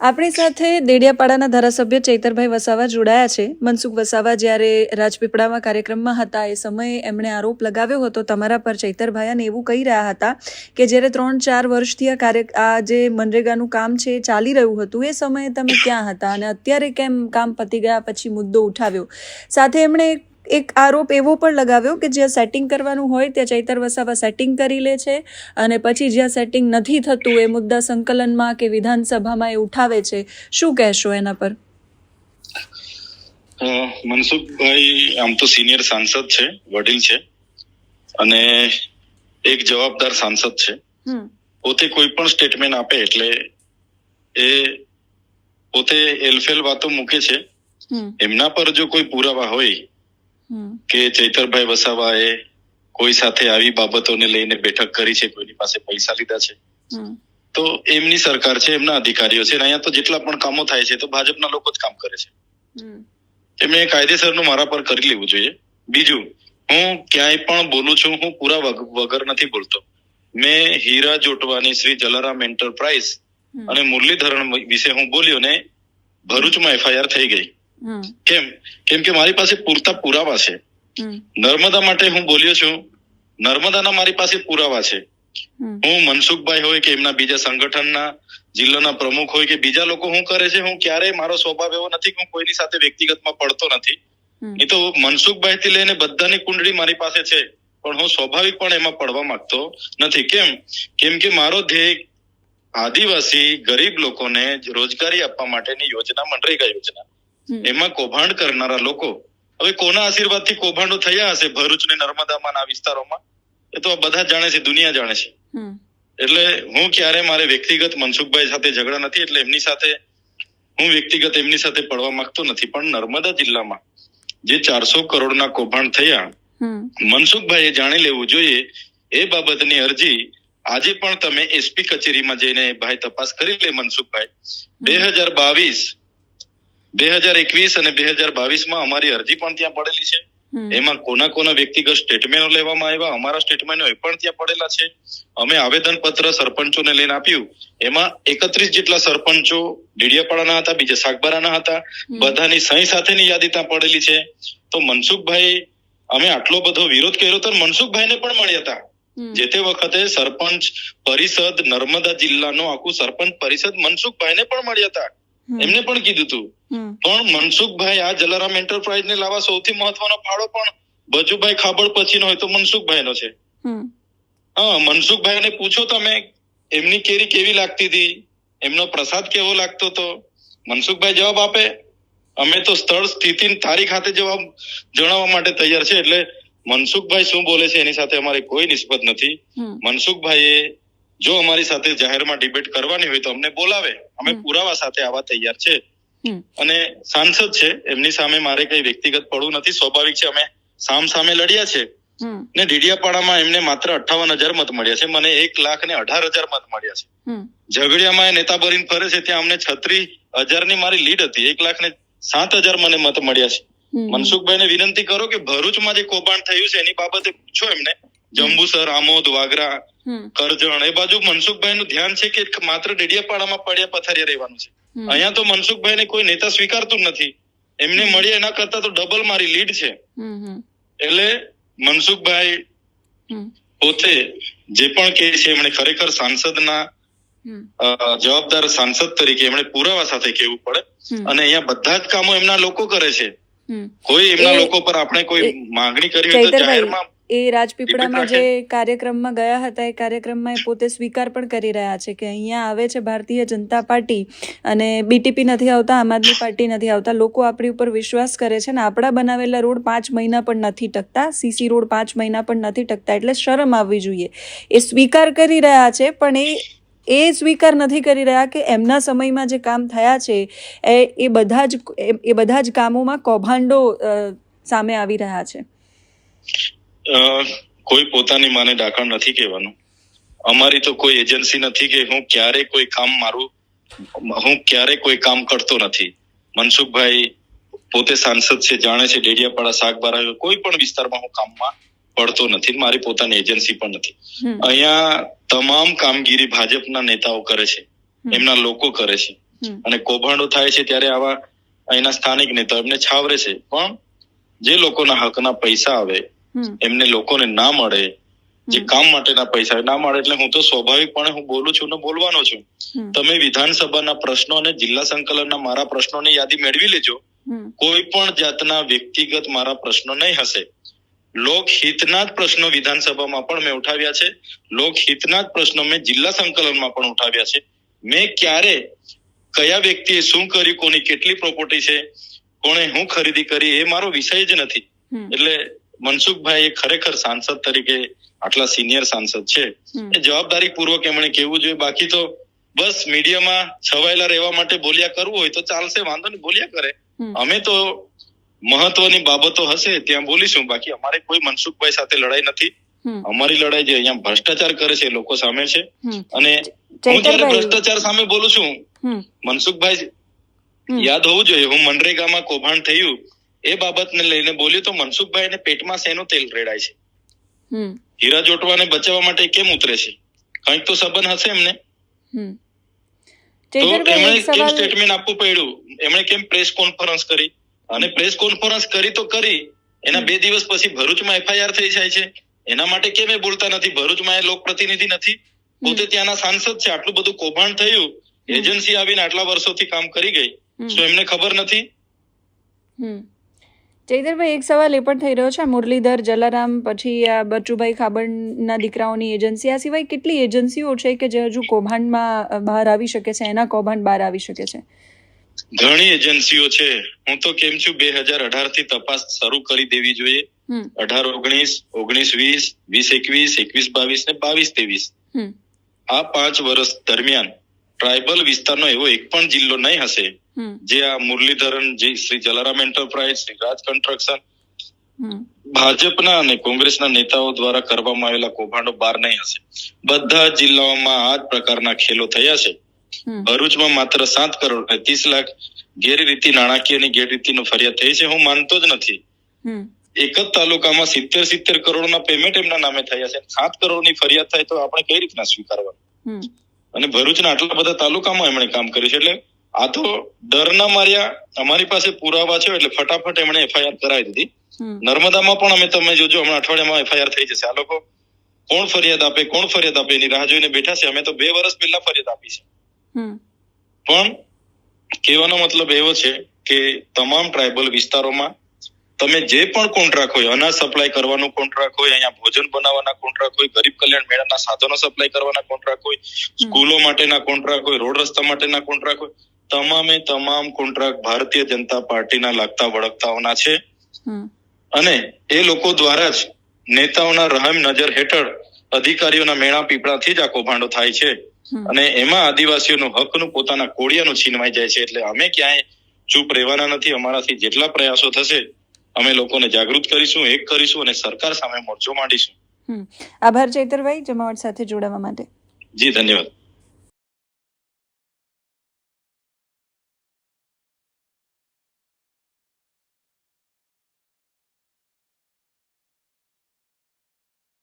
આપણી સાથે દેડિયાપાડાના ધારાસભ્ય ચૈતરભાઈ વસાવા જોડાયા છે. મનસુખ વસાવા જ્યારે રાજપીપળામાં કાર્યક્રમમાં હતા, એ સમયે એમણે આરોપ લગાવ્યો હતો, તમારા પર ચૈતરભાઈ અને એવું કહી રહ્યા હતા કે જ્યારે ત્રણ ચાર વર્ષથી આ કાર્ય, આ જે મનરેગાનું કામ છે એ ચાલી રહ્યું હતું, એ સમયે તમે ક્યાં હતા અને અત્યારે કેમ કામ પતી ગયા? પછી મુદ્દો ઉઠાવ્યો. સાથે એમણે એક- આરોપ એવો પણ લગાવ્યો કે જ્યાં સેટિંગ કરવાનું હોય ત્યાં ચૈતર વસાવા સેટિંગ કરી લે છે અને પછી જ્યાં સેટિંગ નથી થતું એ મુદ્દા સંકલનમાં કે વિધાનસભામાં એ ઉઠાવે છે. શું કહેશો એના પર? મનસુખભાઈ આમ તો સિનિયર સાંસદ છે વડીલ છે અને એક જવાબદાર સાંસદ છે. પોતે કોઈ પણ સ્ટેટમેન્ટ આપે એટલે એ પોતે એલફેલ વાતો મૂકે છે. એમના પર જો કોઈ પુરાવા હોય કે ચૈતરભાઈ વસાવાએ કોઈ સાથે આવી બાબતોને લઈને બેઠક કરી છે કોઈની પાસે પૈસા લીધા છે? તો એમની સરકાર છે એમના અધિકારીઓ છે અહીંયા તો જેટલા પણ કામો થાય છે તો ભાજપના લોકો જ કામ કરે છે. એમણે કાયદેસરનું મારા પર કરી લેવું જોઈએ. બીજું હું ક્યાંય પણ બોલું છું હું પૂરા વગ- વગર નથી બોલતો. મેં હીરા જોટવાની શ્રી જલારામ એન્ટરપ્રાઇઝ અને મુરલીધરણ વિશે હું બોલ્યો ને ભરૂચમાં એફઆઈઆર થઈ ગઈ. કેમ? કેમ કે મારી પાસે પૂરતા પુરાવા છે. નર્મદા માટે હું બોલ્યો છું નર્મદાના મારી પાસે પુરાવા છે. હું મનસુખભાઈ હોય કે એમના બીજા સંગઠનના જિલ્લાના પ્રમુખ હોય કે બીજા લોકો હું કરે છે હું ક્યારેય મારો સ્વભાવ એવો નથી કે હું કોઈની સાથે વ્યક્તિગતમાં પડતો નથી. એ તો મનસુખભાઈ થી લઈને બધાની કુંડળી મારી પાસે છે પણ હું સ્વાભાવિક પણ એમાં પડવા માંગતો નથી. કેમ? કેમ કે મારો ધ્યેય આદિવાસી ગરીબ લોકોને રોજગારી આપવા માટેની યોજના મનરેગા યોજના. એમાં કૌભાંડ કરનારા લોકો હવે કોના આશીર્વાદથી કૌભાંડો થયા હશે ભરૂચ ને નર્મદામાં આ વિસ્તારોમાં? એ તો બધા જાણે છે દુનિયા જાણે છે. એટલે હું ક્યારે મારે વ્યક્તિગત મનસુખભાઈ સાથે ઝઘડા નથી એટલે એમની સાથે હું વ્યક્તિગત એમની સાથે પડવા માંગતો નથી. પણ નર્મદા જિલ્લામાં જે ચારસો કરોડના કૌભાંડ થયા મનસુખભાઈએ જાણી લેવું જોઈએ એ બાબતની અરજી આજે પણ તમે એસપી કચેરીમાં જઈને ભાઈ તપાસ કરી લે મનસુખભાઈ. બે હજાર બાવીસ બે હજાર એકવીસ અને બે હજાર બાવીસમાં અમારી અરજી પણ ત્યાં પડેલી છે. એમાં કોના કોના વ્યક્તિગત સ્ટેટમેન્ટો લેવામાં આવ્યા અમારા સ્ટેટમેન્ટો એ પણ ત્યાં પડેલા છે. અમે આવેદન પત્ર સરપંચોને લઈને આપ્યું. એમાં એકત્રીસ જેટલા સરપંચો ડીડિયાપાડાના હતા બીજા સાગબારાના હતા. બધાની સહી સાથેની યાદી ત્યાં પડેલી છે. તો મનસુખભાઈ અમે આટલો બધો વિરોધ કર્યો તો મનસુખભાઈને પણ મળ્યા હતા. જે તે વખતે સરપંચ પરિષદ નર્મદા જિલ્લાનો આખું સરપંચ પરિષદ મનસુખભાઈને પણ મળ્યા હતા. એમને પણ કીધું હતું પણ મનસુખભાઈ આ જલારામ એન્ટરપ્રાઇઝ ને લાવવા સૌથી મહત્વનો ફાળો પણ બજુભાઈ ખાબડ પછીનો હોય તો મનસુખભાઈ નો છે હા મનસુખભાઈ ને પૂછો તમે એમની કેરી કેવી લાગતી હતી? એમનો પ્રસાદ કેવો લાગતો હતો? મનસુખભાઈ જવાબ આપે અમે તો સ્થળ સ્થિતિ તારીખ હાથે જવાબ જણાવવા માટે તૈયાર છે એટલે મનસુખભાઈ શું બોલે છે એની સાથે અમારી કોઈ નિસ્બત નથી. મનસુખભાઈ મનસુખભાઈએ જો અમારી સાથે જાહેરમાં ડિબેટ કરવાની હોય તો અમને બોલાવે. અમે પુરાવા સાથે આવા તૈયાર છે. અને સાંસદ છે એમની સામે મારે કઈ વ્યક્તિગત પડવું નથી. સ્વાભાવિક છે અમે સામ સામે લડ્યા છે. ને ડીડિયાપાડામાં એમને માત્ર અઠ્ઠાવન હજાર મત મળ્યા છે. મને એક લાખ ને અઢાર હજાર મત મળ્યા છે. ઝઘડિયામાં એ નેતા ભરીને ફરે છે ત્યાં અમને છત્રીસ હજારની મારી લીડ હતી. એક લાખ ને સાત હજાર મને મત મળ્યા છે. મનસુખભાઈ ને વિનંતી કરો કે ભરૂચમાં જે કૌભાંડ થયું છે એની બાબતે પૂછો એમને. જંબુસર આમોદ વાગરા કરજણ. એ બાજુ મનસુખભાઈ નું ધ્યાન છે કે માત્ર ડેડિયાપાડામાં પડ્યા પથારિયા રહેવાનું છે. અહીંયા તો મનસુખભાઈને કોઈ નેતા સ્વીકારતું નથી. એમને મળીએ એના કરતા તો ડબલ મારી લીડ છે. એટલે મનસુખભાઈ પોતે જે પણ કે છે એમણે ખરેખર સાંસદના જવાબદાર સાંસદ તરીકે એમણે પુરાવા સાથે કેવું પડે. અને અહીંયા બધા જ કામો એમના લોકો કરે છે. કોઈ એમના લોકો પર આપણે કોઈ માંગણી કરી હોય તો જાહેરમાં એ રાજપીપળામાં જે કાર્યક્રમમાં ગયા હતા એ કાર્યક્રમમાં એ પોતે સ્વીકાર પણ કરી રહ્યા છે કે અહીંયા આવે છે ભારતીય જનતા પાર્ટી અને બીટીપી નથી આવતા આમ આદમી પાર્ટી નથી આવતા. લોકો આપણી ઉપર વિશ્વાસ કરે છે ને આપણા બનાવેલા રોડ પાંચ મહિના પણ નથી ટકતા સીસી રોડ પાંચ મહિના પણ નથી ટકતા એટલે શરમ આવવી જોઈએ. એ સ્વીકાર કરી રહ્યા છે પણ એ એ સ્વીકાર નથી કરી રહ્યા કે એમના સમયમાં જે કામ થયા છે એ એ બધા જ એ- એ બધા જ કામોમાં કૌભાંડો સામે આવી રહ્યા છે. કોઈ પોતાની માને ડાકણ નથી કહેવાનું. અમારી તો કોઈ એજન્સી નથી કે હું ક્યારે કોઈ કામ મારું હું ક્યારે કોઈ કામ કરતો નથી. મનસુખભાઈ પોતે સાંસદ છે જાણે છે ડેડિયાપાડા શાકબારા કોઈ પણ વિસ્તારમાં હું કામમાં પડતો નથી મારી પોતાની એજન્સી પણ નથી. અહીંયા તમામ કામગીરી ભાજપના નેતાઓ કરે છે એમના લોકો કરે છે. અને કૌભાંડો થાય છે ત્યારે આવા અહીંના સ્થાનિક નેતાઓ એમને છાવરે છે. પણ જે લોકોના હકના પૈસા આવે એમને લોકોને ના મળે જે કામ માટેના પૈસા ના મળે એટલે હું તો સ્વાભાવિકપણે હું બોલું છું ને બોલવાનો છું. તમે વિધાનસભાના પ્રશ્નો અને જિલ્લા સંકલનના મારા પ્રશ્નોની યાદી મેળવી લેજો. કોઈ પણ જાતના વ્યક્તિગત મારા પ્રશ્નો નહીં હશે. લોકહિતના જ પ્રશ્નો વિધાનસભામાં પણ મેં ઉઠાવ્યા છે. લોકહિતના જ પ્રશ્નો મેં જિલ્લા સંકલનમાં પણ ઉઠાવ્યા છે. મેં ક્યારે કયા વ્યક્તિએ શું કર્યું કોની કેટલી પ્રોપર્ટી છે કોણે હું ખરીદી કરી એ મારો વિષય જ નથી. એટલે મનસુખભાઈ ખરેખર સાંસદ તરીકે આટલા સિનિયર સાંસદ છે. એ જવાબદારી પૂર્વક એમણે કેવું જોઈએ. બાકી તો બસ મીડિયામાં છવાયેલા રહેવા માટે બોલ્યા કરવું હોય તો ચાલશે વાંધો નહીં બોલ્યા કરે. અમે તો મહત્વની બાબતો હશે ત્યાં બોલીશું. બાકી અમારે કોઈ મનસુખભાઈ સાથે લડાઈ નથી. અમારી લડાઈ જે અહીંયા ભ્રષ્ટાચાર કરે છે લોકો સામે છે. અને હું જયારે ભ્રષ્ટાચાર સામે બોલું છું મનસુખભાઈ યાદ હોવું જોઈએ. હું મનરેગામાં કૌભાંડ થયું. એ બાબતને લઈને બોલ્યું તો મનસુખભાઈને પેટમાં શેનું તેલ રેડાય છે? હીરા જોટવાને બચાવવા માટે કેમ ઉતરે છે? કંઈક તો સંબંધ હશે એમને. તો એમણે કેમ સ્ટેટમેન્ટ આપવું પડ્યું? એમણે કેમ પ્રેસ કોન્ફરન્સ કરી? અને પ્રેસ કોન્ફરન્સ કરી તો કરી. એના બે દિવસ પછી ભરૂચમાં એફઆઈઆર થઈ જાય છે. એના માટે કેમ એ બોલતા નથી? ભરૂચમાં એ લોકપ્રતિનિધિ નથી. પોતે ત્યાંના સાંસદ છે. આટલું બધું કૌભાંડ થયું. એજન્સી આવીને આટલા વર્ષોથી કામ કરી ગઈ. શું એમને ખબર નથી? હમ. ચૈતરભાઈ એક સવાલ એ પણ થઈ રહ્યો છે. મુરલીધર જલારામ પછી આ બચુભાઈ ખાબડના દીકરાઓની એજન્સી. આ સિવાય કેટલી એજન્સીઓ છે કે જે હજુ કૌભાંડમાં બહાર આવી શકે છે? એના કૌભાંડ બહાર આવી શકે છે? ઘણી એજન્સીઓ છે. હું તો કેમ છું બે હજાર અઢારથી તપાસ શરૂ કરી દેવી જોઈએ. અઢાર ઓગણીસ ઓગણીસ વીસ વીસ એકવીસ એકવીસ બાવીસ ને બાવીસ ત્રેવીસ. આ પાંચ વર્ષ દરમિયાન ટ્રાઇબલ વિસ્તારનો એવો એક પણ જિલ્લો નહીં હશે. જે આ મુરલીધરન જે શ્રી જલારામ એન્ટરપ્રાઇઝ શ્રી રાજ કન્સ્ટ્રક્શન ભાજપના અને કોંગ્રેસના નેતાઓ દ્વારા કરવામાં આવેલા કૌભાંડો બહાર નહીં હશે. બધા જિલ્લાઓમાં આ જ પ્રકારના ખેલો થયા છે. ભરૂચમાં માત્ર સાત કરોડ અને ત્રીસ લાખ ગેરરીતિ નાણાકીયની ગેરરીતિનો ફરિયાદ થઈ છે હું માનતો જ નથી. એક જ તાલુકામાં સિત્તેર સિત્તેર કરોડના પેમેન્ટ એમના નામે થયા છે. સાત કરોડની ફરિયાદ થાય તો આપણે કઈ રીતના સ્વીકારવા હમ. અને ભરૂચના આટલા બધા તાલુકામાં એમણે કામ કર્યું છે. એટલે આ તો ડરના માર્યા અમારી પાસે પુરાવા છે એટલે ફટાફટ એમણે એફઆઈઆર કરાવી દીધી. નર્મદામાં પણ અમે તમે જોજો હમણાં અઠવાડિયામાં એફઆઈઆર થઈ જશે. આ લોકો કોણ ફરિયાદ આપે કોણ ફરિયાદ આપે? એની રાહ જોઈને બેઠા છે. અમે તો બે વર્ષ પહેલા ફરિયાદ આપી છે. પણ કહેવાનો મતલબ એવો છે કે તમામ ટ્રાઇબલ વિસ્તારોમાં તમે જે પણ કોન્ટ્રાક્ટ હોય અનાજ સપ્લાય કરવાનો કોન્ટ્રાક્ટ હોય અહીંયા ભોજન બનાવવાના કોન્ટ્રાક્ટ હોય ગરીબ કલ્યાણ મેળાના સાધનો સપ્લાય કરવાના કોન્ટ્રાક્ટ હોય સ્કૂલો માટેના કોન્ટ્રાક્ટ હોય રોડ રસ્તા માટેના કોન્ટ્રાક્ટ હોય તમામે તમામ કોન્ટ્રાક્ટ ભારતીય જનતા પાર્ટીના લાગતા વળગતાઓના છે. અને એ લોકો દ્વારા જ નેતાઓના રહમ નજર હેઠળ અધિકારીઓના મેળા પીપળાથી જ આ કૌભાંડો થાય છે. અને એમાં આદિવાસીઓનું હકનું પોતાના કોળિયાનું છીનવાઈ જાય છે. એટલે અમે ક્યાંય ચૂપ રહેવાના નથી. અમારાથી જેટલા પ્રયાસો થશે અમે લોકોને જાગૃત કરીશું એક કરીશું અને સરકાર સામે મોરચો માંડીશું. આભાર ચૈતરભાઈ જમાવટ સાથે જોડાવા માટે. જી ધન્યવાદ.